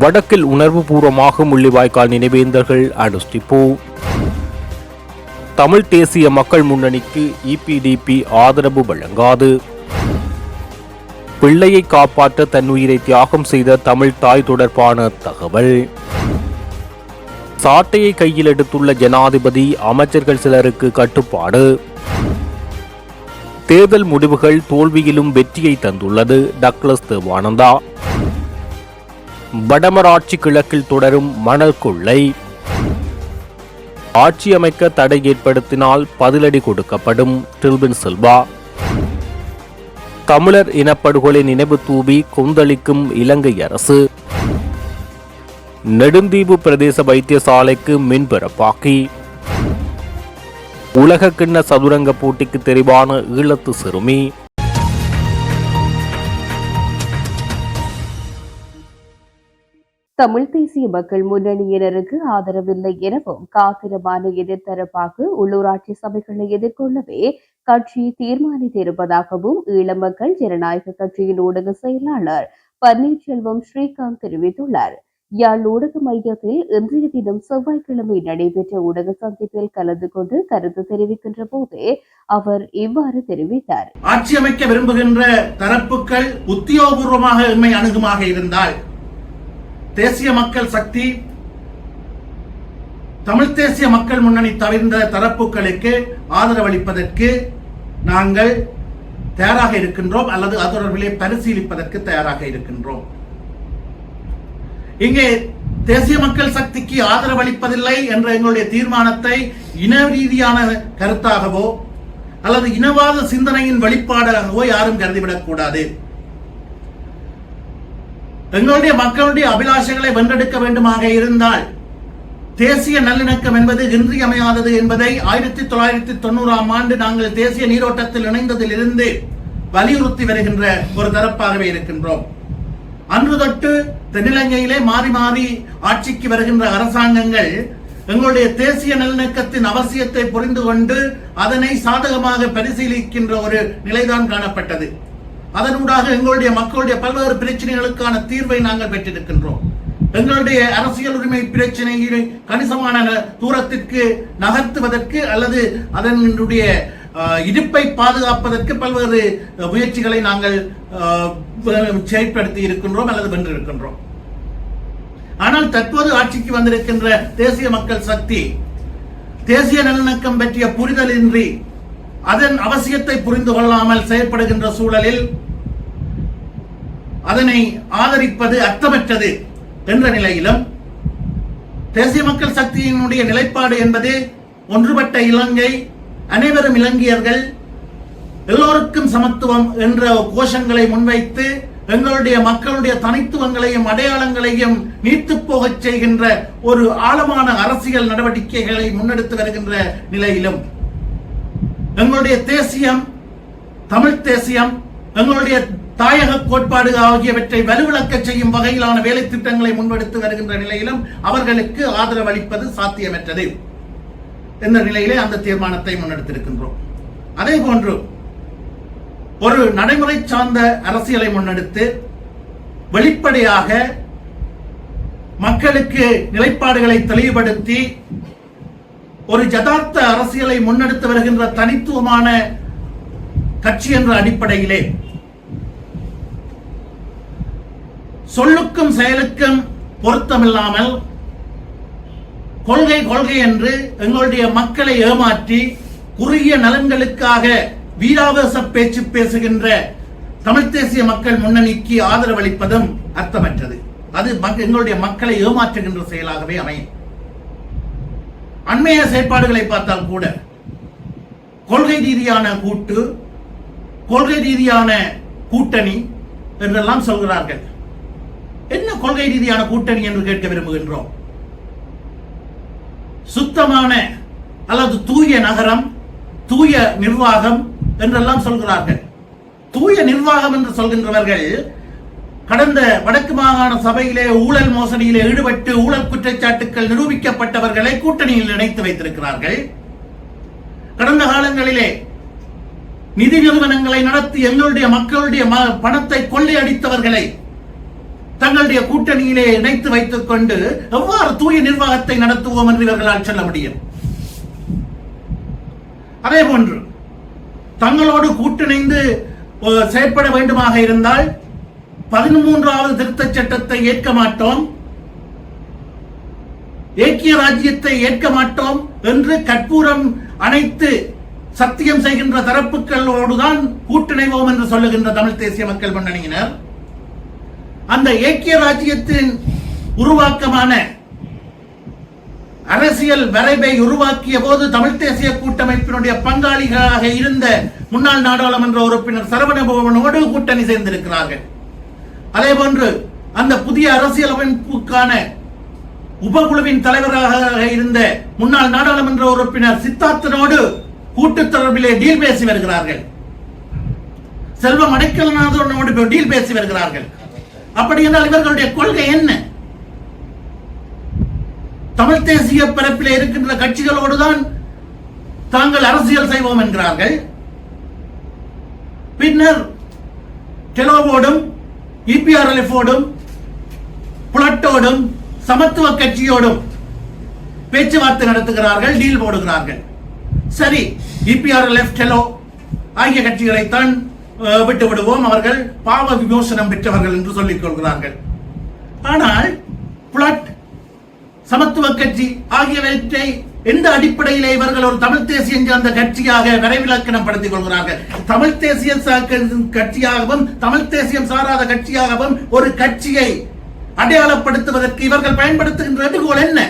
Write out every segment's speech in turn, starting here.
வடக்கில் உணர்வுபூர்வமாக முள்ளிவாய்க்கால் நினைவேந்தர்கள் அனுஷ்டிப்பு தமிழ் தேசிய மக்கள் முன்னணிக்கு இபிடிபி ஆதரவு வழங்காது. பிள்ளையை காப்பாற்ற தன் உயிரை தியாகம் செய்த தமிழ் தாய் தொடர்பான தகவல். சாட்டையை கையில் எடுத்துள்ள ஜனாதிபதி அமைச்சர்கள் சிலருக்கு கட்டுப்பாடு. தேர்தல் முடிவுகள் தோல்வியிலும் வெற்றியை தந்துள்ளது டக்ளஸ் தேவானந்தா. வடமராட்சி கிழக்கில் தொடரும் மணல் கொள்ளை. ஆட்சி அமைக்க தடை ஏற்படுத்தினால் பதிலடி கொடுக்கப்படும். டில்பின் செல்வா. தமிழர் இனப்படுகொலை நினைவு தூவி கொந்தளிக்கும் இலங்கை அரசு. நெடுந்தீவு பிரதேச வைத்தியசாலைக்கு மின்பிறப்பாக்கி. உலக கிண்ண சதுரங்க போட்டிக்கு தெரிவான ஈழத்து சிறுமி. தமிழ் தேசிய மக்கள் முன்னணியினருக்கு ஆதரவில்லை எனவும் காத்திரமான எதிர்த்தரப்பாக உள்ளூராட்சி சபைகளை எதிர்கொள்ளவே கட்சி தீர்மானித்திருப்பதாகவும் ஈழ மக்கள் ஜனநாயக கட்சியின் ஊடக செயலாளர் பன்னீர்செல்வம் ஸ்ரீகாந்த் தெரிவித்துள்ளார். யாழ் ஊடக மையத்தில் இன்றைய தினம் செவ்வாய்க்கிழமை நடைபெற்ற ஊடக சந்திப்பில் கலந்து கொண்டு கருத்து தெரிவிக்கின்ற போதே அவர் இவ்வாறு தெரிவித்தார். ஆட்சி அமைக்க விரும்புகின்ற தரப்புகள் உத்தியோகபூர்வமாக எம்மை அணுகுமாக இருந்தால் தேசிய மக்கள் சக்தி தமிழ் தேசிய மக்கள் முன்னணி தவிர்ந்த தரப்புகளுக்கு ஆதரவளிப்பதற்கு நாங்கள் தயாராக இருக்கின்றோம் அல்லது அது தொடர்பிலே பரிசீலிப்பதற்கு தயாராக இருக்கின்றோம். இங்கே தேசிய மக்கள் சக்திக்கு ஆதரவளிப்பதில்லை என்ற எங்களுடைய தீர்மானத்தை இன ரீதியான கருத்தாகவோ அல்லது இனவாத சிந்தனையின் வெளிப்பாடாகவோ யாரும் கருதிவிடக் கூடாது எங்களுடைய மக்களுடைய அபிலாஷங்களை வென்றெடுக்க வேண்டுமாக இருந்தால் தேசிய நல்லிணக்கம் என்பது இன்றியமையாதது என்பதை ஆயிரத்தி தொள்ளாயிரத்தி தொண்ணூறாம் ஆண்டு நாங்கள் தேசிய நீரோட்டத்தில் இணைந்ததிலிருந்து வலியுறுத்தி வருகின்ற ஒரு தரப்பாகவே இருக்கின்றோம். அன்று தொட்டு தென்னிலங்கையிலே மாறி மாறி ஆட்சிக்கு வருகின்ற அரசாங்கங்கள் எங்களுடைய தேசிய நல்லிணக்கத்தின் அவசியத்தை புரிந்து கொண்டு அதனை சாதகமாக பரிசீலிக்கின்ற ஒரு நிலைதான் காணப்பட்டது. அதனூடாக எங்களுடைய மக்களுடைய பல்வேறு பிரச்சனைகளுக்கான தீர்வை நாங்கள் பெற்றிருக்கின்றோம். எங்களுடைய அரசியல் உரிமை பிரச்சனையை கணிசமான தூரத்திற்கு நகர்த்துவதற்கு அல்லது அதனுடைய அஹ், இருப்பை பாதுகாப்பதற்கு பல்வேறு முயற்சிகளை நாங்கள் அஹ், செயற்படுத்தி இருக்கின்றோம் அல்லது வென்றிருக்கின்றோம். ஆனால் தற்போது ஆட்சிக்கு வந்திருக்கின்ற தேசிய மக்கள் சக்தி தேசிய நல்லிணக்கம் பற்றிய புரிதலின்றி அதன் அவசியத்தை புரிந்து கொள்ளாமல் செயற்படுகின்ற சூழலில் அதனை ஆதரிப்பது அர்த்தமற்றது என்ற நிலையிலும் தேசிய மக்கள் சக்தியினுடைய நிலைப்பாடு என்பது ஒன்றுபட்ட இலங்கை அனைவரும் இலங்கையர்கள் எல்லோருக்கும் சமத்துவம் என்ற கோஷங்களை முன்வைத்து எங்களுடைய மக்களுடைய தனித்துவங்களையும் அடையாளங்களையும் நீத்து போகச் செய்கின்ற ஒரு ஆழமான அரசியல் நடவடிக்கைகளை முன்னெடுத்து வருகின்ற நிலையிலும் எங்களுடைய தேசியம் தமிழ் தேசியம் எங்களுடைய தாயக கோட்பாடு ஆகியவற்றை வலுவிழக்க செய்யும் வகையிலான வேலை திட்டங்களை முன்னெடுத்து வருகின்ற நிலையிலும் அவர்களுக்கு ஆதரவு அளிப்பது சாத்தியமற்றது என்ற நிலையிலே அந்த தீர்மானத்தை முன்னெடுத்திருக்கின்றோம். அதே போன்று ஒரு நடைமுறை சார்ந்த அரசியலை முன்னெடுத்து வெளிப்படையாக மக்களுக்கு நிலைப்பாடுகளை தெளிவுபடுத்தி ஒரு ஜதார்த்த அரசியலை முன்னெடுத்து வருகின்ற தனித்துவமான கட்சி என்ற அடிப்படையிலே சொல்லுக்கும் செயலுக்கும் பொருத்தமில்லாமல் கொள்கை கொள்கை என்று எங்களுடைய மக்களை ஏமாற்றி குறுகிய நலன்களுக்காக வீராவேச பேச்சு பேசுகின்ற தமிழ் தேசிய மக்கள் முன்னணிக்கு ஆதரவளிப்பதும் அர்த்தமற்றது. அது எங்களுடைய மக்களை ஏமாற்றுகின்ற செயலாகவே அமையும். அண்மைய செயற்பாடுகளை பார்த்தால் கூட கொள்கை ரீதியான கூட்டு கொள்கை ரீதியான கூட்டணி என்றெல்லாம் சொல்கிறார்கள். என்ன கொள்கை ரீதியான கூட்டணி என்று கேட்க விரும்புகின்றோம்? சுத்தமான அல்லது தூய நகரம் தூய நிர்வாகம் என்றெல்லாம் சொல்கிறார்கள். தூய நிர்வாகம் என்று சொல்கின்றவர்கள் கடந்த வடக்கு மாகாண சபையிலே ஊழல் மோசடியிலே ஈடுபட்டு ஊழல் குற்றச்சாட்டுக்கள் நிரூபிக்கப்பட்டவர்களை கூட்டணியில் இணைத்து வைத்திருக்கிறார்கள். கடந்த காலங்களிலே நிதி நிறுவனங்களை நடத்தி எங்களுடைய மக்களுடைய ம- பணத்தை கொள்ளையடித்தவர்களை தங்களுடைய கூட்டணியிலே இணைத்து வைத்துக் கொண்டு எவ்வாறு தூய நிர்வாகத்தை நடத்துவோம் என்று இவர்களால் சொல்ல முடியும். அதே போன்று தங்களோடு கூட்டிணைந்து செயற்பட வேண்டுமாக இருந்தால் பதிமூன்றாவது திருத்த சட்டத்தை ஏற்க மாட்டோம். ஏக்கிய ராஜ்யத்தை ஏற்க மாட்டோம் என்று கற்பூரம் அனைத்து சத்தியம் செய்கின்ற தரப்புகளோடுதான் கூட்டிணைவோம் என்று சொல்லுகின்ற தமிழ் தேசிய மக்கள் முன்னணியினர் அந்த ஏக்கிய ராஜ்யத்தின் உருவாக்கமான அரசியல் வரைவை உருவாக்கிய போது தமிழ் தேசிய கூட்டமைப்பினுடைய பங்காளிகளாக இருந்த முன்னாள் நாடாளுமன்ற உறுப்பினர் சரவணபவனோடு கூட்டணி சேர்ந்திருக்கிறார்கள். அதே போன்று அந்த புதிய அரசியலமைப்புக்கான உபகுழுவின் தலைவராக இருந்த முன்னாள் நாடாளுமன்ற உறுப்பினர் சித்தார்த்தனோடு கூட்டு தொடர்பிலே டீல் பேசி வருகிறார்கள். செல்வம் அடைக்கலநாதனோடு டீல் பேசி வருகிறார்கள். அப்படி என்றால் இவர்களுடைய கொள்கை என்ன? தமிழ் தேசிய பரப்பில் இருக்கின்ற கட்சிகளோடுதான் தாங்கள் அரசியல் செய்வோம் என்கிறார்கள். பின்னர் கெலோவோடும் இபிஆர்எல்எஃபோடும் புலட்டோடும் சமத்துவ கட்சியோடும் பேச்சுவார்த்தை நடத்துகிறார்கள் டீல் போடுகிறார்கள். சரி இபிஆர்எல்எஃப் டெலோ ஆகிய கட்சிகளைத்தான் விட்டு விடுவோம் அவர்கள் பாவ விமோசனம் பெற்றவர்கள் என்று சொல்லிக் கொள்கிறார்கள். ஆனால் புலட் சமத்துவ கட்சி ஆகியவற்றை எந்த அடிப்படையிலே இவர்கள் ஒரு தமிழ் தேசியம் சார்ந்த கட்சியாக விரைவிலக்கணம் படுத்திக் கொள்கிறார்கள் தமிழ் தேசிய கட்சியாகவும் தமிழ் தேசியம் சாராத கட்சியாகவும் ஒரு கட்சியை அடையாளப்படுத்துவதற்கு இவர்கள் பயன்படுத்துகின்ற எடுகோல் என்ன?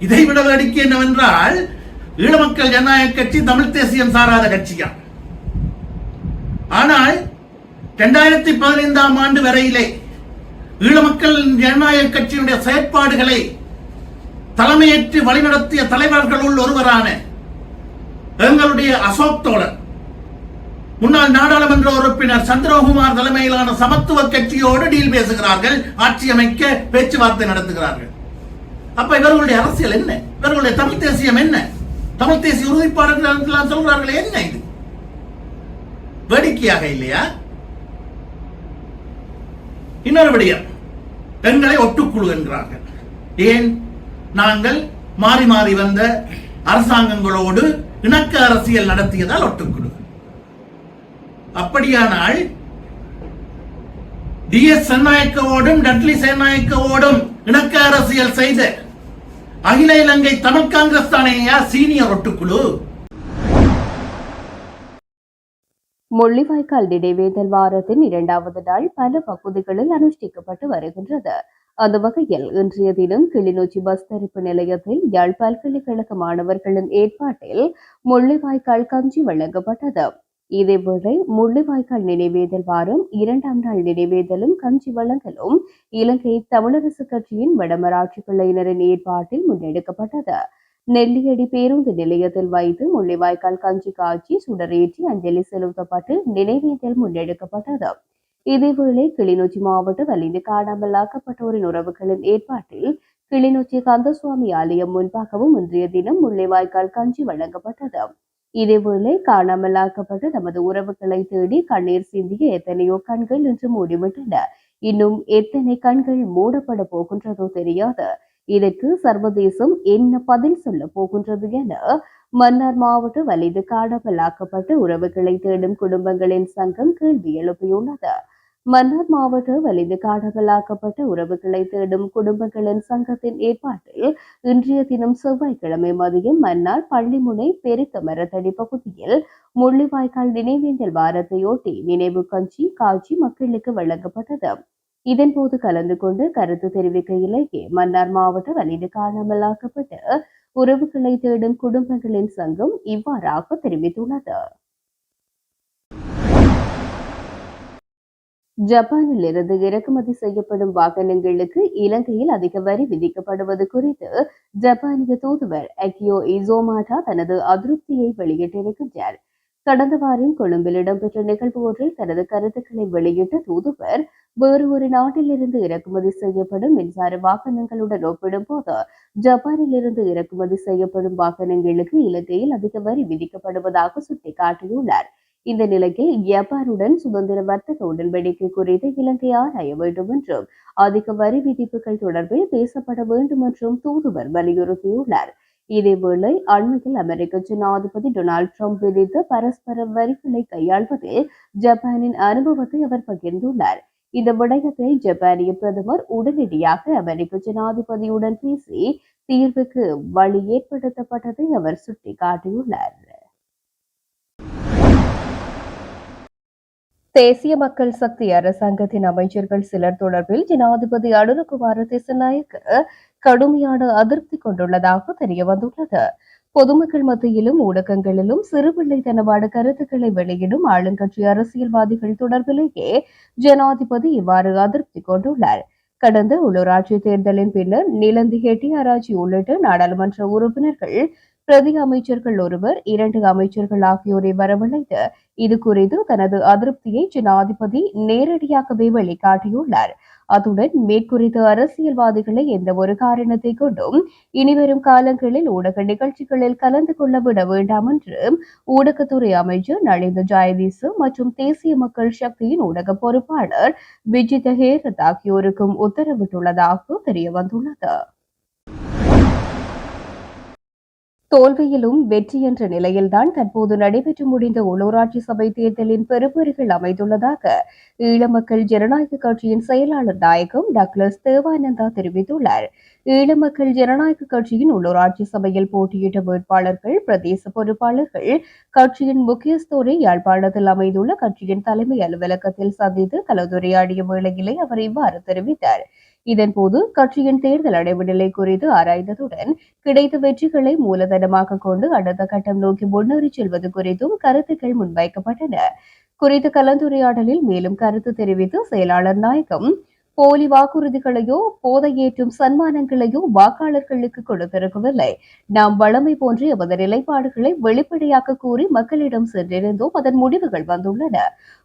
இதை விட வேடிக்கை என்னவென்றால் ஈழமக்கள் ஜனநாயக கட்சி தமிழ் தேசியம் சாராத கட்சியா? ஆனால் இரண்டாயிரத்தி பதினைந்தாம் ஆண்டு வரையிலே ஈழமக்கள் ஜனநாயக கட்சியினுடைய செயற்பாடுகளை தலைமையேற்று வழிநடத்திய தலைவர்களுள் ஒருவரான எங்களுடைய அசோக் தோழர் முன்னாள் நாடாளுமன்ற உறுப்பினர் சந்திரகுமார் தலைமையிலான சமத்துவ கட்சியோடு டீல் பேசுகிறார்கள் ஆட்சி அமைக்க பேச்சுவார்த்தை நடத்துகிறார்கள். அப்ப இவர்களுடைய அரசியல் என்ன? இவர்களுடைய தமிழ் தேசியம் என்ன? தமிழ் தேசிய உறுதிப்பாடுகள் சொல்கிறார்கள் என்ன இது? வேடிக்கையாக இல்லையா? இன்னொரு விடயம் பெண்களை ஒட்டுக்குழு என்கிறார்கள் ஏன்? நாங்கள் மாறி மாறி வந்த அரசாங்கங்களோடு இணக்க அரசியல் நடத்தியதால் ஒட்டுக்குழு அப்படியானால் டி எஸ் சென்னாயக்கவோடும் டட்லி சேநாயக்கவோடும் இணக்க அரசியல் செய்த அகில இலங்கை தமிழ் காங்கிரஸ் தானேயா சீனியர் ஒட்டுக்குழு? முள்ளிவாய்க்கால் நினைவேந்தல் வாரத்தின் இரண்டாவது நாள் பல பகுதிகளில் அனுஷ்டிக்கப்பட்டு வருகின்றது. அந்த வகையில் இன்றைய தினம் கிளிநொச்சி பஸ் தரிப்பு நிலையத்தில் யாழ் பல்கலைக்கழக மாணவர்களின் ஏற்பாட்டில் முள்ளிவாய்க்கால் கஞ்சி வழங்கப்பட்டது. இதேவேளை முள்ளிவாய்க்கால் நினைவேதல் வாரம் இரண்டாம் நாள் நினைவேதலும் கஞ்சி வழங்கலும் இலங்கை தமிழரசு கட்சியின் வடமராட்சி கிளையினரின் ஏற்பாட்டில் முன்னெடுக்கப்பட்டது. நெல்லியடி பேருந்து நிலையத்தில் வைத்து முள்ளிவாய்க்கால் கஞ்சி காய்ச்சி சுடரேற்றி அஞ்சலி செலுத்தப்பட்டு நினைவேதல் முன்னெடுக்கப்பட்டது. இதேவேளை கிளிநொச்சி மாவட்ட வலிந்து காணாமல் ஆக்கப்பட்டோரின் உறவுகளின் ஏற்பாட்டில் கிளிநொச்சி கந்தசுவாமி ஆலயம் முன்பாகவும் இன்றைய தினம் முள்ளைவாய்க்கால் கஞ்சி வழங்கப்பட்டது. இதேவேளை காணாமல் ஆக்கப்பட்ட தமது உறவுகளை தேடி கண்ணீர் சிந்திய எத்தனையோ கண்கள் இன்று மூடிவிட்டன. இன்னும் எத்தனை கண்கள் மூடப்பட போகின்றதோ தெரியாது. இதற்கு சர்வதேசம் என்ன பதில் சொல்ல போகின்றது என மன்னார் மாவட்ட வலிது காணாமலாக்கப்பட்ட உறவுகளை தேடும் குடும்பங்களின் சங்கம் கேள்வி எழுப்பியுள்ளது. மன்னார் மாவட்ட வலிது காணாமலாக்கப்பட்ட உறவுகளை தேடும் குடும்பங்களின் சங்கத்தின் ஏற்பாட்டில் இன்றைய தினம் செவ்வாய்க்கிழமை மதியம் மன்னார் பள்ளிமுனை பெருத்த மரத்தடி பகுதியில் முள்ளிவாய்க்கால் நினைவேந்தல் வாரத்தையொட்டி நினைவு கஞ்சி காட்சி மக்களுக்கு வழங்கப்பட்டது. இதன்போது கலந்து கொண்டு கருத்து தெரிவிக்கையிலேயே மன்னார் மாவட்ட வலிது காணாமலாக்கப்பட்ட உறவுகளை தேடும் குடும்பங்களின் சங்கம் இவ்வாறாக தெரிவித்துள்ளது. ஜப்பானில் இருந்து இறக்குமதி செய்யப்படும் வாகனங்களுக்கு இலங்கையில் அதிக வரி விதிக்கப்படுவது குறித்து ஜப்பானிய தூதுவர் அக்கியோ இசோமாட்டா தனது அதிருப்தியை வெளியிட்டிருக்கின்றார். கடந்த வாரம் கொழும்பில் இடம்பெற்ற நிகழ்வு ஒன்றில் தனது கருத்துக்களை வெளியிட்ட தூதுவர் வேறு ஒரு நாட்டிலிருந்து இறக்குமதி செய்யப்படும் மின்சார வாகனங்களுடன் ஒப்பிடும்போது ஜப்பானில் இருந்து இறக்குமதி செய்யப்படும் வாகனங்களுக்கு இலங்கையில் அதிக வரி விதிக்கப்படுவதாக சுட்டிக்காட்டியுள்ளார். இந்த நிலையில் ஜப்பானுடன் சுதந்திர வர்த்தக உடன்படிக்கை குறித்து இலங்கை ஆராய வேண்டும் என்றும் அதிக வரி விதிப்புகள் தொடர்பில் பேசப்பட வேண்டும் என்றும் தூதுவர் வலியுறுத்தியுள்ளார். இதேவேளை அண்மையில் அமெரிக்க ஜனாதிபதி டொனால்ட் ட்ரம்ப் விதித்த பரஸ்பர வரிகளை கையாள்வதில் ஜப்பானின் அனுபவத்தை அவர் பகிர்ந்துள்ளார். இந்த விடயத்தை ஜப்பானிய பிரதமர் உடனடியாக அமெரிக்க ஜனாதிபதியுடன் பேசி தீர்வுக்கு வழி ஏற்படுத்தப்பட்டதை அவர் சுட்டிக்காட்டியுள்ளார். தேசிய மக்கள் சக்தி அரசாங்கத்தின் அமைச்சர்கள் சிலர் தொடர்பில் ஜனாதிபதி அனுரகுமார திசநாயக்க கடுமையான அதிருப்தி கொண்டுள்ளதாக தெரிய வந்துள்ளது பொதுமக்கள் மத்தியிலும் ஊடகங்களிலும் சிறுபிள்ளைத்தனமான கருத்துக்களை வெளியிடும் ஆளுங்கட்சி அரசியல்வாதிகள் தொடர்பிலேயே ஜனாதிபதி இவ்வாறு அதிருப்தி கொண்டுள்ளார். கடந்த உள்ளூராட்சி தேர்தலின் பின்னர் நிலந்தி ஹெட்டியாராஜி உள்ளிட்ட நாடாளுமன்ற உறுப்பினர்கள் பிரதி அமைச்சர்கள் ஒருவர் இரண்டு அமைச்சர்கள் ஆகியோரை வரவழைத்து இது குறித்து தனது அதிருப்தியை ஜனாதிபதி நேரடியாகவே வெளிக்காட்டியுள்ளார். அத்துடன் மேற்குறித்த அரசியல்வாதிகளை எந்த ஒரு காரணத்தை கொண்டும் இனிவரும் காலங்களில் ஊடக நிகழ்ச்சிகளில் கலந்து கொள்ள விட வேண்டாம் என்று ஊடகத்துறை அமைச்சர் நளிந்த ஜாயதீசு மற்றும் தேசிய மக்கள் சக்தியின் ஊடக பொறுப்பாளர் விஜித ஹேரத் ஆகியோருக்கும் உத்தரவிட்டுள்ளதாக தெரிய வந்துள்ளது தோல்வியிலும் வெற்றி என்ற நிலையில்தான் தற்போது நடைபெற்று முடிந்த உள்ளூராட்சி சபை தேர்தலின் பெறுபேறுகள் அமைந்துள்ளதாக ஈழமக்கள் ஜனநாயக கட்சியின் செயலாளர் நாயகம் டக்ளஸ் தேவானந்தா தெரிவித்துள்ளார். ஈழமக்கள் ஜனநாயக கட்சியின் உள்ளூராட்சி சபையில் போட்டியிட்ட வேட்பாளர்கள் பிரதேச பொறுப்பாளர்கள் கட்சியின் முக்கியஸ்தோரை யாழ்ப்பாணத்தில் அமைந்துள்ள கட்சியின் தலைமை அலுவலகத்தில் சந்தித்து கலந்துரையாடிய வேளையிலே அவர் இவ்வாறு தெரிவித்தார். இதன்போது கட்சியின் தேர்தல் அடைவு நிலை குறித்து ஆராய்ந்ததுடன் கிடைத்த வெற்றிகளை மூலதனமாக கொண்டு அடுத்த கட்டம் நோக்கி முன்னேறி செல்வது குறித்தும் கருத்துக்கள் முன்வைக்கப்பட்டன. குறித்த கலந்துரையாடலில் மேலும் கருத்து தெரிவித்து செயலாளர் நாயகம் போலி வாக்குறுதிகளையோ போதையேற்றும் சன்மானங்களையோ வாக்காளர்களுக்கு கொடுத்திருக்கவில்லை. நாம் வளமை போன்ற எமது நிலைப்பாடுகளை வெளிப்படையாக கூறி மக்களிடம் சென்றிருந்தோம். அதன் முடிவுகள் வந்துள்ளன.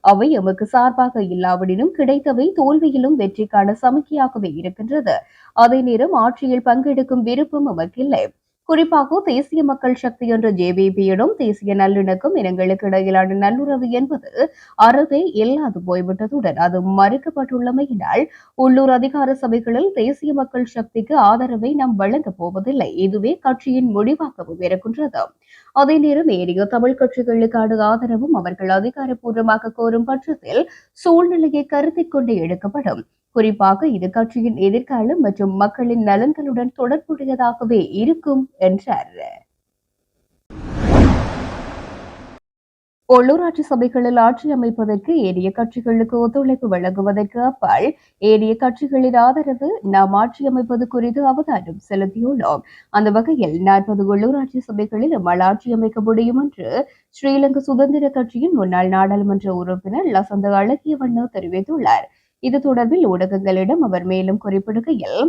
அவை எமக்கு சார்பாக இல்லாவிடினும் கிடைத்தவை தோல்வியிலும் வெற்றிக்கான சமிக்கையாகவே இருக்கின்றது. அதே நேரம் ஆட்சியில் பங்கெடுக்கும் விருப்பம் எமக்கில்லை. குறிப்பாக தேசிய மக்கள் சக்தி என்ற ஜேபிபியிடம் தேசிய நல்லிணக்கம் இனங்களுக்கு இடையிலான நல்லுறவு என்பது அறவே இல்லாது போய்விட்டதுடன் அது மறுக்கப்பட்டுள்ளமையினால் உள்ளூர் அதிகார சபைகளில் தேசிய மக்கள் சக்திக்கு ஆதரவை நாம் வழங்கப் போவதில்லை. இதுவே கட்சியின் முடிவாகவும் இருக்கின்றது. அதே நேரம் ஏனைய தமிழ் கட்சிகளுக்கான ஆதரவும் அவர்கள் அதிகாரப்பூர்வமாக கோரும் பட்சத்தில் சூழ்நிலையை கருத்தில் கொண்டு எடுக்கப்படும். குறிப்பாக இது கட்சியின் எதிர்காலம் மற்றும் மக்களின் நலன்களுடன் தொடர்புடையதாகவே இருக்கும் என்றார். உள்ளூராட்சி சபைகளில் ஆட்சி அமைப்பதற்கு ஏனைய கட்சிகளுக்கு ஒத்துழைப்பு வழங்குவதற்கு அப்பால் ஏனைய கட்சிகளின் ஆதரவு நாம் ஆட்சி அமைப்பது குறித்து அவதானம் செலுத்தியுள்ளோம். அந்த வகையில் நாற்பது உள்ளூராட்சி சபைகளில் நம்மால் ஆட்சி அமைக்க முடியும் என்று ஸ்ரீலங்கா சுதந்திர கட்சியின் முன்னாள் நாடாளுமன்ற உறுப்பினர் லசந்த அழகியவண்ண தெரிவித்துள்ளார். இது தொடர்பில் ஊடகங்களிடம் அவர் மேலும் குறிப்பிடுகையில்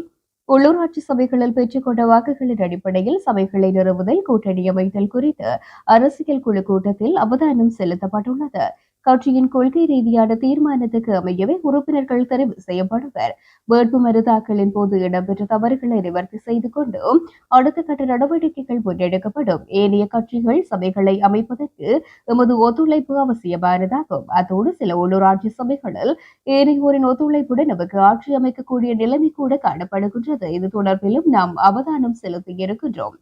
உள்ளூராட்சி சபைகளில் பெற்றுக்கொண்ட வாக்குகளின் அடிப்படையில் சபைகளை நிறுவுதல் கூட்டணி அமைத்தல் குறித்து அரசியல் குழு கூட்டத்தில் அவதானம் செலுத்தப்பட்டுள்ளது. கட்சியின் கொள்கை ரீதியான தீர்மானத்துக்கு அமையவே உறுப்பினர்கள் தெரிவு செய்யப்படுவர். வேட்புமனு தாக்கலின் போது இடம்பெற்ற தவறுகளை நிவர்த்தி செய்து கொண்டு அடுத்த கட்ட நடவடிக்கைகள் முன்னெடுக்கப்படும். ஏனைய கட்சிகள் சபைகளை அமைப்பதற்கு எமது ஒத்துழைப்பு அவசியமானதாகும். அத்தோடு சில உள்ளூராட்சி சபைகளில் ஏனையோரின் ஒத்துழைப்புடன் நமக்கு ஆட்சி அமைக்கக்கூடிய நிலைமை கூட காணப்படுகின்றது. இது தொடர்பிலும் நாம் அவதானம் செலுத்தி இருக்கின்றோம்.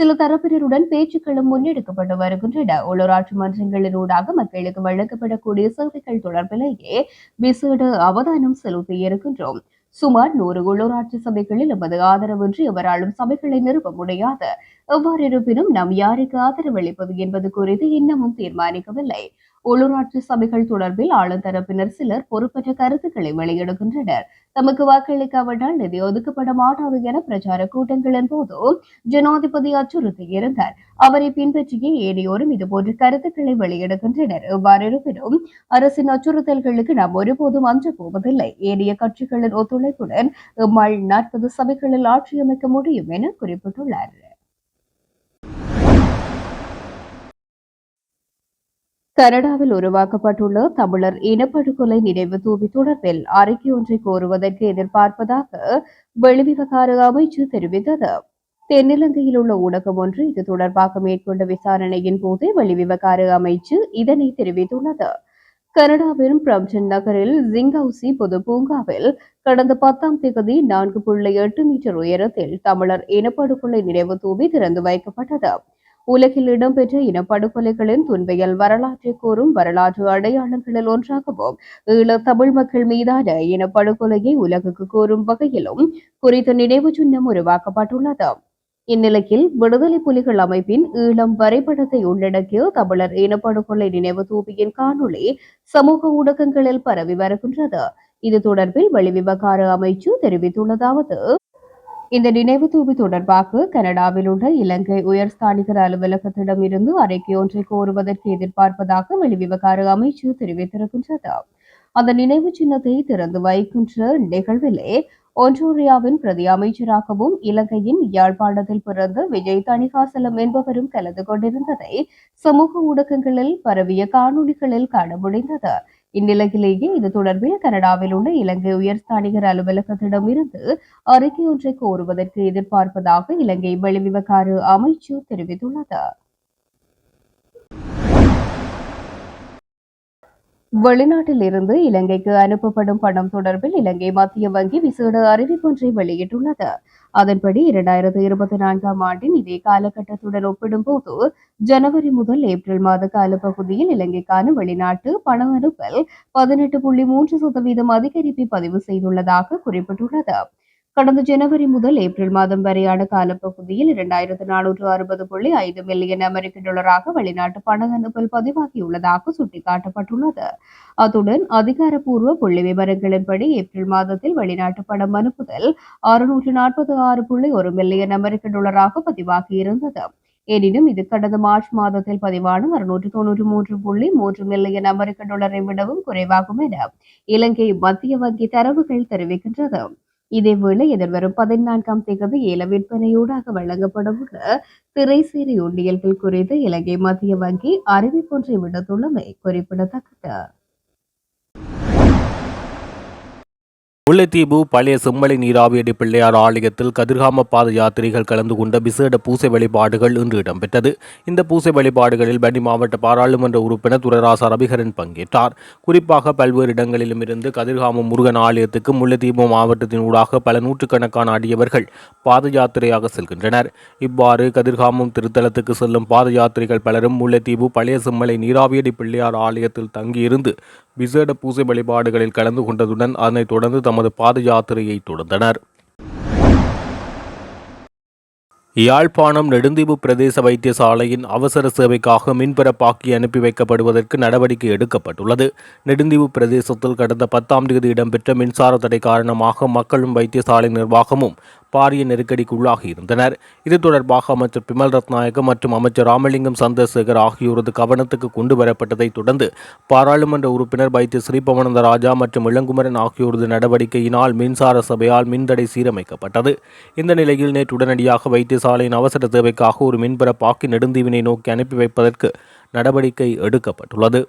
சில தரப்பினருடன் பேச்சுக்களும் முன்னெடுக்கப்பட்டு வருகின்றன. உள்ளூராட்சி மன்றங்களினூடாக மக்களுக்கு வழங்கப்படக்கூடிய சேவைகள் தொடர்பிலேயே விசேட அவதானம் செலுத்தி இருக்கின்றோம் சுமார் நூறு உள்ளூராட்சி சபைகளில் எமது ஆதரவின்றி எவராலும் சபைகளை நிறுவ முடியாது. எவ்வாறு இருப்பினும் நாம் யாருக்கு ஆதரவு அளிப்பது என்பது குறித்து இன்னமும் தீர்மானிக்கவில்லை. உள்ளூராட்சி சபைகள் தொடர்பில் ஆளுந்தரப்பினர் சிலர் பொறுப்பற்ற கருத்துக்களை வெளியிடுகின்றனர். தமக்கு வாக்களிக்காவிட்டால் நிதி ஒதுக்கப்பட மாட்டாது என பிரச்சார கூட்டங்களின் போது ஜனாதிபதி அச்சுறுத்தி இருந்தார். அவரை பின்பற்றிய ஏனையோரும் இதுபோன்ற கருத்துக்களை வெளியிடுகின்றனர். இவ்வாறு இருப்பினும் அரசின் அச்சுறுத்தல்களுக்கு நாம் ஒருபோதும் அஞ்ச போவதில்லை. ஏனைய கட்சிகளின் ஒத்துழைப்புடன் இம்மாள் நாற்பது சபைகளில் ஆட்சி அமைக்க முடியும் என குறிப்பிட்டுள்ளார். கனடாவில் உருவாக்கப்பட்டுள்ள தமிழர் இனப்படுகொலை நினைவு தூவி தொடர்பில் அறிக்கை ஒன்றை கோருவதற்கு எதிர்பார்ப்பதாக வெளிவிவகார அமைச்சு தெரிவித்தது. தென்னிலங்கையில் உள்ள ஊடகம் ஒன்று இது தொடர்பாக மேற்கொண்ட விசாரணையின் போது வெளிவிவகார அமைச்சு இதனை தெரிவித்துள்ளது. கனடாவின் பிரம்டன் நகரில் ஜிங்கவுசி பொது பூங்காவில் கடந்த பத்தாம் தேதி நான்கு புள்ளி எட்டு மீட்டர் உயரத்தில் தமிழர் இனப்படுகொலை நினைவு தூவி திறந்து வைக்கப்பட்டது. உலகில் இடம்பெற்ற இனப்படுகொலைகளின் துன்பியல் வரலாற்றை கூறும் வரலாற்று அடையாளங்களில் ஒன்றாகவும். ஈழத் தமிழ் மக்கள் மீதான இனப்படுகொலையை உலகுக்கு கூறும் வகையிலும் குறித்த நினைவு சின்னம் உருவாக்கப்பட்டுள்ளது. இந்நிலையில் விடுதலை புலிகள் அமைப்பின் ஈழம் வரைபடத்தை உள்ளடக்கிய தமிழர் இனப்படுகொலை நினைவு தூபியின் காணொளி சமூக ஊடகங்களில் பரவி வருகின்றது. இது தொடர்பில் வெளிவிவகார அமைச்சு தெரிவித்துள்ளதாவது இந்த நினைவு தூபி தொடர்பாக கனடாவில் உள்ள இலங்கை உயர்ஸ்தானிகர் அலுவலகத்திடம் இருந்து அறிக்கை ஒன்றை கோருவதற்கு எதிர்பார்ப்பதாக வெளிவிவகார அமைச்சு தெரிவித்திருக்கின்றது. அந்த நினைவு சின்னத்தை திறந்து வைக்கின்ற நிகழ்விலே ஒன்டோரியாவின் பிரதி அமைச்சராகவும் இலங்கையின் யாழ்ப்பாணத்தில் பிறந்த விஜய் தணிகாசலம் என்பவரும் கலந்து கொண்டிருந்ததை சமூக ஊடகங்களில் பரவிய காணொளிகளில் காண முடிந்தது. இந்நிலையிலேயே இது தொடர்பில் கனடாவில் உள்ள இலங்கை உயர்ஸ்தானிகர் அலுவலகத்திடம் இருந்து அறிக்கை ஒன்றை கோருவதற்கு எதிர்பார்ப்பதாக இலங்கை வெளிவிவகார அமைச்சு தெரிவித்துள்ளது. வெளிநாட்டில் இருந்து இலங்கைக்கு அனுப்பப்படும் பணம் தொடர்பில் இலங்கை மத்திய வங்கி விசேட அறிவிப்பொன்றை வெளியிட்டுள்ளது. அதன்படி இரண்டாயிரத்து இருபத்தி நான்காம் ஆண்டின் இதே காலகட்டத்துடன் ஒப்பிடும்போது ஜனவரி முதல் ஏப்ரல் மாத காலப்பகுதியில் இலங்கைக்கான வெளிநாட்டு பண அனுப்பல் பதினெட்டு புள்ளி மூன்று சதவீதம் அதிகரிப்பை பதிவு செய்துள்ளதாக குறிப்பிட்டுள்ளது. கடந்த ஜனவரி முதல் ஏப்ரல் மாதம் வரையான காலப்பகுதியில் இரண்டாயிரத்து நானூற்று அறுபது புள்ளி ஐந்து மில்லியன் அமெரிக்க டாலராக வெளிநாட்டு பண அனுப்பல் பதிவாகியுள்ளதாக சுட்டிக்காட்டப்பட்டுள்ளது. அத்துடன் அதிகாரப்பூர்வ புள்ளி விவரங்களின்படி ஏப்ரல் மாதத்தில் வெளிநாட்டு பணம் அனுப்புதல் அறுநூற்று நாற்பத்தி ஆறு புள்ளி ஒரு மில்லியன் அமெரிக்க டாலராக பதிவாகியிருந்தது. எனினும் இது கடந்த மார்ச் மாதத்தில் பதிவான அறுநூற்று தொன்னூற்று மூன்று புள்ளி மூன்று மில்லியன் அமெரிக்க டாலரை விடவும் குறைவாகும் என இலங்கை மத்திய வங்கி தரவுகள் தெரிவிக்கின்றது. இதேவேளை எதிர்வரும் பதினான்காம் தேதி ஏல விற்பனையூடாக வழங்கப்படவுள்ள திரைசேரி உண்டியல்கள் குறித்து இலங்கை மத்திய வங்கி அறிவிப்பொன்றை விடுத்துள்ளமை குறிப்பிடத்தக்கது. முல்லைத்தீவு பழைய செம்மலை நீராவியடி பிள்ளையார் ஆலயத்தில் கதிர்காம பாத யாத்திரைகள் கலந்து கொண்ட விசேட பூசை வழிபாடுகள் இன்று இடம்பெற்றது. இந்த பூசை வழிபாடுகளில் பண்டி மாவட்ட பாராளுமன்ற உறுப்பினர் துரராசா ரவிகரன் பங்கேற்றார். குறிப்பாக பல்வேறு இடங்களிலும் இருந்து கதிர்காம முருகன் ஆலயத்துக்கு முல்லைத்தீவு மாவட்டத்தின் ஊடாக பல நூற்றுக்கணக்கான அடியவர்கள் பாத யாத்திரையாக செல்கின்றனர். இவ்வாறு கதிர்காமம் திருத்தலத்துக்கு செல்லும் பாத யாத்திரைகள் பலரும் முல்லைத்தீவு பழைய செம்மலை நீராவியடி பிள்ளையார் ஆலயத்தில் தங்கியிருந்து விசேட பூசை வழிபாடுகளில் கலந்து கொண்டதுடன் அதனைத் தொடர்ந்து தமது பாத யாத்திரையை தொடர்ந்தனர். யாழ்ப்பாணம் நெடுந்தீவு பிரதேச வைத்தியசாலையின் அவசர சேவைக்காக மின்பரப்பாக்கி அனுப்பி வைக்கப்படுவதற்கு நடவடிக்கை எடுக்கப்பட்டுள்ளது. நெடுந்தீவு பிரதேசத்தில் கடந்த பத்தாம் தேதி இடம்பெற்ற மின்சார தடை காரணமாக மக்களும் வைத்தியசாலை நிர்வாகமும் பாரிய நெருக்கடிக்கு உள்ளாகி இருந்தனர். இது தொடர்பாக அமைச்சர் பிமல் ரத்நாயக்க மற்றும் அமைச்சர் ராமலிங்கம் சந்திரசேகர் ஆகியோரது கவனத்துக்கு கொண்டு வரப்பட்டதை தொடர்ந்து பாராளுமன்ற உறுப்பினர் வைத்திய ஸ்ரீபவனந்த ராஜா மற்றும் இளங்குமரன் ஆகியோரது நடவடிக்கையினால் மின்சார சபையால் மின்தடை சீரமைக்கப்பட்டது. இந்த நிலையில் நேற்று உடனடியாக வைத்தியசாலையின் அவசர தேவைக்காக ஒரு மின்பரப்பாக்கி நெடுந்தீவினை நோக்கி அனுப்பி வைப்பதற்கு நடவடிக்கை எடுக்கப்பட்டுள்ளது.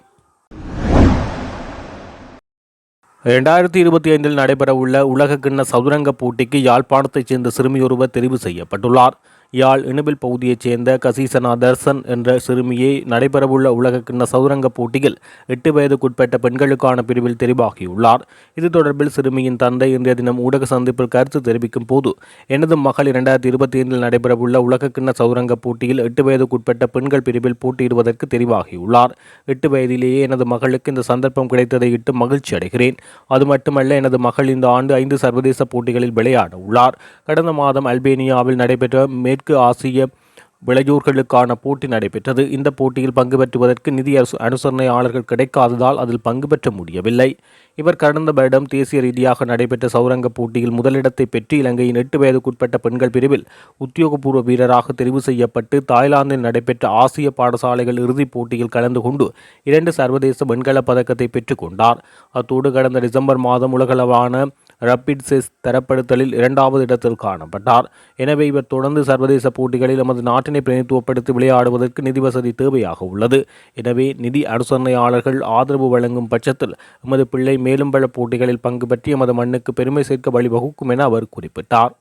இரண்டாயிரத்தி இருபத்தி ஐந்தில் நடைபெறவுள்ள உலகக்கிண்ண சதுரங்க போட்டிக்கு யாழ்ப்பாணத்தைச் சேர்ந்த சிறுமியொருவர் தெரிவு செய்யப்பட்டுள்ளார். யாழ் இணுபில் பகுதியைச் சேர்ந்த கசீசனா தர்சன் என்ற சிறுமியை நடைபெறவுள்ள உலகக்கிண்ண சதுரங்க போட்டியில் எட்டு வயதுக்குட்பட்ட பெண்களுக்கான பிரிவில் தெரிவாகியுள்ளார். இது தொடர்பில் சிறுமியின் தந்தை இன்றைய தினம் ஊடக சந்திப்பில் கருத்து தெரிவிக்கும் போது எனது மகள் இரண்டாயிரத்தி இருபத்தி ஐந்தில் நடைபெறவுள்ள உலகக்கிண்ண சதுரங்க போட்டியில் எட்டு வயதுக்குட்பட்ட பெண்கள் பிரிவில் போட்டியிடுவதற்கு தெரிவாகியுள்ளார். எட்டு வயதிலேயே எனது மகளுக்கு இந்த சந்தர்ப்பம் கிடைத்ததை இட்டு மகிழ்ச்சி அடைகிறேன். அது மட்டுமல்ல எனது மகள் இந்த ஆண்டு ஐந்து சர்வதேச போட்டிகளில் விளையாட உள்ளார் கடந்த மாதம் அல்பேனியாவில் நடைபெற்ற மேற்கு ஆசிய விளையூர்களுக்கான போட்டி நடைபெற்றது. இந்த போட்டியில் பங்கு பெற்றுவதற்கு நிதி அனுச- அனுசரணையாளர்கள் கிடைக்காததால் அதில் பங்கு பெற்ற முடியவில்லை. இவர் கடந்த வருடம் தேசிய ரீதியாக நடைபெற்ற சௌரங்க போட்டியில் முதலிடத்தை பெற்று இலங்கையின் எட்டு வயதுக்குட்பட்ட பெண்கள் பிரிவில் உத்தியோகபூர்வ வீரராக தெரிவு செய்யப்பட்டு தாய்லாந்தில் நடைபெற்ற ஆசிய பாடசாலைகள் இறுதிப் போட்டியில் கலந்து கொண்டு இரண்டு சர்வதேச வெண்கலப் பதக்கத்தை பெற்றுக்கொண்டார் அத்தோடு கடந்த டிசம்பர் மாதம் உலகளவான ரப்பிட் செஸ் தரப்படுத்தலில் இரண்டாவது இடத்தில் காணப்பட்டார். எனவே இவர் தொடர்ந்து சர்வதேச போட்டிகளில் நமது நாட்டினை பிரதிநிதித்துவப்படுத்தி விளையாடுவதற்கு நிதி வசதி தேவையாக உள்ளது. எனவே நிதி அனுசரணையாளர்கள் ஆதரவு வழங்கும் பட்சத்தில் எமது பிள்ளை மேலும் பல போட்டிகளில் பங்கு பற்றி எமது மண்ணுக்கு பெருமை சேர்க்க வழிவகுக்கும் என அவர் குறிப்பிட்டார்.